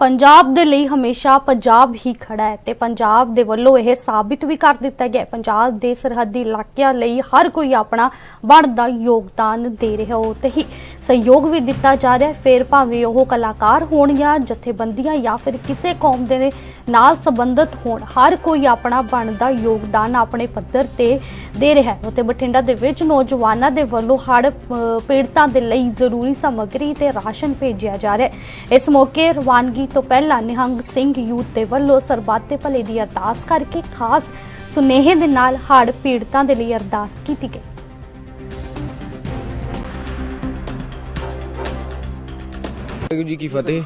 ਪੰਜਾਬ ਦੇ ਲਈ ਹਮੇਸ਼ਾ ਪੰਜਾਬ ਹੀ ਖੜਾ ਹੈ ਤੇ ਪੰਜਾਬ ਦੇ ਵੱਲੋਂ ਇਹ ਸਾਬਿਤ ਵੀ ਕਰ ਦਿੱਤਾ ਗਿਆ ਪੰਜਾਬ ਦੇ ਸਰਹੱਦੀ ਇਲਾਕਿਆਂ ਲਈ ਹਰ ਕੋਈ ਆਪਣਾ ਬਣਦਾ ਯੋਗਦਾਨ ਦੇ ਰਿਹਾ ਹੋ ਤੇ ਹੀ ਸਹਿਯੋਗ ਵੀ ਦਿੱਤਾ ਜਾ ਰਿਹਾ ਹੈ। ਫਿਰ ਭਾਵੇਂ ਉਹ ਕਲਾਕਾਰ ਹੋਣ ਜਾਂ ਜਥੇਬੰਦੀਆਂ ਜਾਂ ਫਿਰ ਕਿਸੇ ਕੌਮ ਦੇ ਨਾਲ ਸੰਬੰਧਿਤ ਹੋਣ, ਹਰ ਕੋਈ ਆਪਣਾ ਬਣਦਾ ਯੋਗਦਾਨ ਆਪਣੇ ਪੱਧਰ ਤੇ ਦੇ ਰਿਹਾ ਹੈ। ਉਤੇ ਬਠਿੰਡਾ ਦੇ ਵਿੱਚ ਨੌਜਵਾਨਾਂ ਦੇ ਵੱਲੋਂ ਹੜ੍ਹ ਪੀੜਤਾਂ ਦੇ ਲਈ ਜ਼ਰੂਰੀ ਸਮੱਗਰੀ ਤੇ ਰਾਸ਼ਨ ਭੇਜਿਆ ਜਾ ਰਿਹਾ ਇਸ ਮੌਕੇ ਰਵਾਨਗੀ ਤੋਂ ਪਹਿਲਾਂ ਨਿਹੰਗ ਸਿੰਘ ਯੂਥ ਦੇ ਵੱਲੋਂ ਸਰਬੱਤ ਭਲੇ ਦੀ ਅਰਦਾਸ ਕਰਕੇ ਖਾਸ ਸੁਨੇਹੇ ਦੇ ਨਾਲ ਹੜ੍ਹ ਪੀੜਤਾਂ ਦੇ ਲਈ ਅਰਦਾਸ ਕੀਤੀ ਗਈ। ਵਾਹਿਗੁਰੂ ਜੀ ਕੀ ਫਤਿਹ।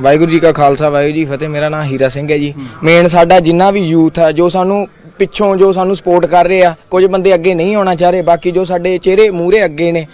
ਵਾਹਿਗੁਰੂ ਜੀ ਕਾ ਖਾਲਸਾ, ਵਾਹਿਗੁਰੂ ਜੀ ਕੀ ਫਤਿਹ। ਮੇਰਾ ਨਾਮ ਹੀਰਾ ਸਿੰਘ ਹੈ ਜੀ। ਮੇਨ ਸਾਡਾ ਜਿੰਨਾ ਵੀ ਯੂਥ ਹੈ ਜੋ ਸਾਨੂੰ ਪਿੱਛੋਂ ਜੋ ਸਾਨੂੰ ਸਪੋਰਟ ਕਰ ਰਹੇ ਆ, ਕੁਝ ਬੰਦੇ ਅੱਗੇ ਨਹੀਂ ਆਉਣਾ ਚਾਹ ਰਹੇ, ਬਾਕੀ ਜੋ ਸਾਡੇ ਚਿਹਰੇ ਮੂਹਰੇ ਅੱਗੇ ਨੇ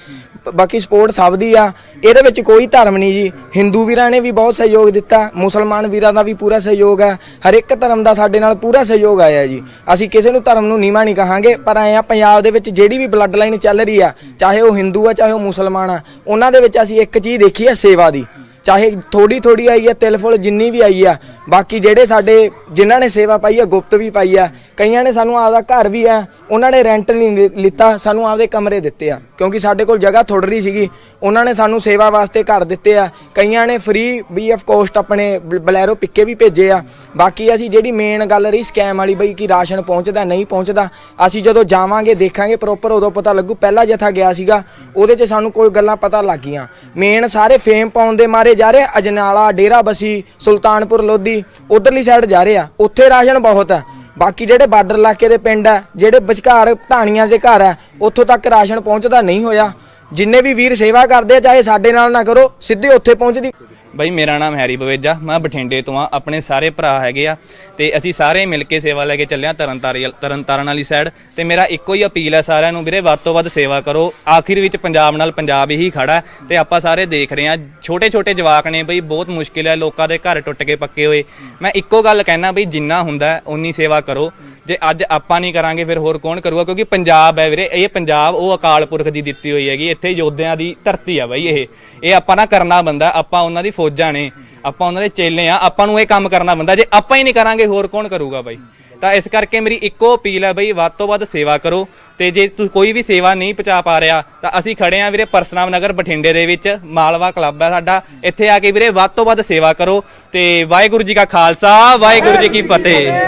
ਬਾਕੀ ਸਪੋਰਟ ਸਭ ਦੀ ਆ। ਇਹਦੇ ਵਿੱਚ ਕੋਈ ਧਰਮ ਨਹੀਂ ਜੀ। ਹਿੰਦੂ ਵੀਰਾਂ ਨੇ ਵੀ ਬਹੁਤ ਸਹਿਯੋਗ ਦਿੱਤਾ। ਮੁਸਲਮਾਨ ਵੀਰਾਂ ਦਾ ਵੀ ਪੂਰਾ ਸਹਿਯੋਗ ਹੈ ਹਰ ਇੱਕ ਧਰਮ ਦਾ ਸਾਡੇ ਨਾਲ ਪੂਰਾ ਸਹਿਯੋਗ ਆਇਆ ਜੀ। ਅਸੀਂ ਕਿਸੇ ਨੂੰ ਧਰਮ ਨੂੰ ਨੀਵਾਂ ਨਹੀਂ ਕਹਾਂਗੇ, ਪਰ ਐ ਆ, ਪੰਜਾਬ ਦੇ ਵਿੱਚ ਜਿਹੜੀ ਵੀ ਬਲੱਡ ਲਾਈਨ ਚੱਲ ਰਹੀ ਆ, ਚਾਹੇ ਉਹ ਹਿੰਦੂ ਆ, ਚਾਹੇ ਉਹ ਮੁਸਲਮਾਨ ਆ, ਉਹਨਾਂ ਦੇ ਵਿੱਚ ਅਸੀਂ ਇੱਕ ਚੀਜ਼ ਦੇਖੀ ਆ ਸੇਵਾ ਦੀ। ਚਾਹੇ ਥੋੜੀ ਥੋੜੀ ਆਈ ਹੈ ਤਿਲ ਫੁੱਲ ਜਿੰਨੀ ਵੀ ਆਈ ਆ ਬਾਕੀ ਜਿਹੜੇ ਸਾਡੇ, ਜਿਨ੍ਹਾਂ ਨੇ ਸੇਵਾ ਪਾਈ ਆ, ਗੁਪਤ ਵੀ ਪਾਈ ਆ, ਕਈਆਂ ਨੇ ਸਾਨੂੰ ਆਪਦਾ ਘਰ ਵੀ ਆ, ਉਹਨਾਂ ਨੇ ਰੈਂਟ ਨਹੀਂ ਲਿੱਤਾ, ਸਾਨੂੰ ਆਪਦੇ ਕਮਰੇ ਦਿੱਤੇ ਆ। ਕਿਉਂਕਿ ਸਾਡੇ ਕੋਲ ਜਗ੍ਹਾ ਥੋੜ ਰਹੀ ਸੀਗੀ, ਉਹਨਾਂ ਨੇ ਸਾਨੂੰ ਸੇਵਾ ਵਾਸਤੇ ਘਰ ਦਿੱਤੇ ਆ। ਕਈਆਂ ਨੇ ਫ੍ਰੀ ਵੀ ਆਫ ਕੋਸਟ ਆਪਣੇ ਬਲੈਰੋ ਪਿੱਕੇ ਵੀ ਭੇਜੇ ਆ। ਬਾਕੀ ਅਸੀਂ ਜਿਹੜੀ ਮੇਨ ਗੱਲ ਰਹੀ ਸਕੈਮ ਵਾਲੀ ਬਈ ਕਿ ਰਾਸ਼ਨ ਪਹੁੰਚਦਾ, ਨਹੀਂ ਪਹੁੰਚਦਾ, ਅਸੀਂ ਜਦੋਂ ਜਾਵਾਂਗੇ, ਦੇਖਾਂਗੇ ਪ੍ਰੋਪਰ ਉਦੋਂ ਪਤਾ ਲੱਗੂ। ਪਹਿਲਾ ਜਥਾ ਗਿਆ ਸੀਗਾ, ਉਹਦੇ 'ਚ ਸਾਨੂੰ ਕੋਈ ਗੱਲਾਂ ਪਤਾ ਲੱਗ ਗਈਆਂ ਮੇਨ ਸਾਰੇ ਫੇਮ ਪਾਉਣ ਦੇ ਮਾਰੇ ਜਾ ਰਹੇ ਅਜਨਾਲਾ, ਡੇਰਾ ਬਸੀ, ਸੁਲਤਾਨਪੁਰ ਲੋਧੀ ਉਧਰਲੀ ਸਾਈਡ ਜਾ ਰਹੇ ਆ। ਉੱਥੇ ਰਾਸ਼ਨ ਬਹੁਤ ਆ। ਬਾਕੀ ਜਿਹੜੇ ਬਾਰਡਰ ਇਲਾਕੇ ਦੇ ਪਿੰਡ ਆ, ਜਿਹੜੇ ਵਿਚਕਾਰ ਢਾਣੀਆਂ ਦੇ ਘਰ ਆ, ਉੱਥੋਂ ਤੱਕ ਰਾਸ਼ਨ ਪਹੁੰਚਦਾ ਨਹੀਂ ਹੋਇਆ। ਜਿੰਨੇ ਵੀ ਵੀਰ ਸੇਵਾ ਕਰਦੇ ਆ, ਚਾਹੇ ਸਾਡੇ ਨਾਲ ਨਾ ਕਰੋ, ਸਿੱਧੇ ਉੱਥੇ ਪਹੁੰਚਦੀ। ਬਈ, ਮੇਰਾ ਨਾਮ ਹੈਰੀ ਬਵੇਜਾ, ਮੈਂ ਬਠਿੰਡੇ ਤੋਂ ਆ ਆਪਣੇ ਸਾਰੇ ਭਰਾ ਹੈਗੇ ਆ, ਤੇ ਅਸੀਂ ਸਾਰੇ ਮਿਲ ਕੇ ਸੇਵਾ ਲੈ ਕੇ ਚੱਲਿਆ ਆ ਤਰਨਤਾਰਨ ਵਾਲੀ ਸਾਈਡ ਤੇ ਮੇਰਾ ਇੱਕੋ ਹੀ ਅਪੀਲ ਹੈ ਸਾਰਿਆਂ ਨੂੰ, ਵੀਰੇ, ਵੱਧ ਤੋਂ ਵੱਧ ਸੇਵਾ ਕਰੋ, ਆਖਿਰ ਵਿੱਚ ਪੰਜਾਬ ਨਾਲ ਪੰਜਾਬ ਹੀ ਖੜਾ ਹੈ, ਤੇ ਆਪਾਂ ਸਾਰੇ ਦੇਖ ਰਹੇ ਆ ਛੋਟੇ ਛੋਟੇ ਜਵਾਕ ਨੇ ਬਈ, ਬਹੁਤ ਮੁਸ਼ਕਿਲ ਹੈ, ਲੋਕਾਂ ਦੇ ਘਰ ਟੁੱਟ ਕੇ ਪੱਕੇ ਹੋਏ। ਮੈਂ ਇੱਕੋ ਗੱਲ ਕਹਿਣਾ ਬਈ, ਜਿੰਨਾ ਹੁੰਦਾ ਉਨੀ ਸੇਵਾ ਕਰੋ ਜੇ ਅੱਜ ਆਪਾਂ ਨਹੀਂ ਕਰਾਂਗੇ, ਫਿਰ ਹੋਰ ਕੌਣ ਕਰੂਗਾ? ਕਿਉਂਕਿ ਪੰਜਾਬ ਹੈ ਵੀਰੇ, ਇਹ ਪੰਜਾਬ, ਉਹ ਅਕਾਲ ਪੁਰਖ ਦੀ ਦਿੱਤੀ ਹੋਈ ਹੈਗੀ, ਇੱਥੇ ਯੋਧਿਆਂ ਦੀ ਧਰਤੀ ਆ ਬਾਈ ਇਹ। ਇਹ ਆਪਾਂ ਨਾ ਕਰਨਾ ਬੰਦਾ, ਆਪਾਂ ਉਹਨਾਂ ਦੀ ਫੌਜਾਂ ਨੇ, ਆਪਾਂ ਉਹਨਾਂ ਦੇ ਚੇਲੇ ਆ, ਆਪਾਂ ਨੂੰ ਇਹ ਕੰਮ ਕਰਨਾ ਬੰਦਾ, ਜੇ ਆਪਾਂ ਹੀ ਨਹੀਂ ਕਰਾਂਗੇ, ਹੋਰ ਕੌਣ ਕਰੂਗਾ ਬਾਈ? ਤਾਂ ਇਸ ਕਰਕੇ ਮੇਰੀ ਇੱਕੋ ਅਪੀਲ ਹੈ ਬਈ, ਵੱਧ ਤੋਂ ਵੱਧ ਸੇਵਾ ਕਰੋ, ਤੇ ਜੇ ਤੁਸੀਂ ਕੋਈ ਵੀ ਸੇਵਾ ਨਹੀਂ ਪਹੁੰਚਾ ਪਾ ਰਿਹਾ, ਤਾਂ ਅਸੀਂ ਖੜੇ ਆ ਵੀਰੇ ਪਰਸਨਾਮ ਨਗਰ ਬਠਿੰਡੇ ਦੇ ਵਿੱਚ, ਮਾਲਵਾ ਕਲੱਬ ਹੈ ਸਾਡਾ, ਇੱਥੇ ਆ ਕੇ ਵੀਰੇ ਵੱਧ ਤੋਂ ਵੱਧ ਸੇਵਾ ਕਰੋ, ਤੇ ਵਾਹਿਗੁਰੂ ਜੀ ਕਾ ਖਾਲਸਾ, ਵਾਹਿਗੁਰੂ ਜੀ ਕੀ ਫਤਿਹ।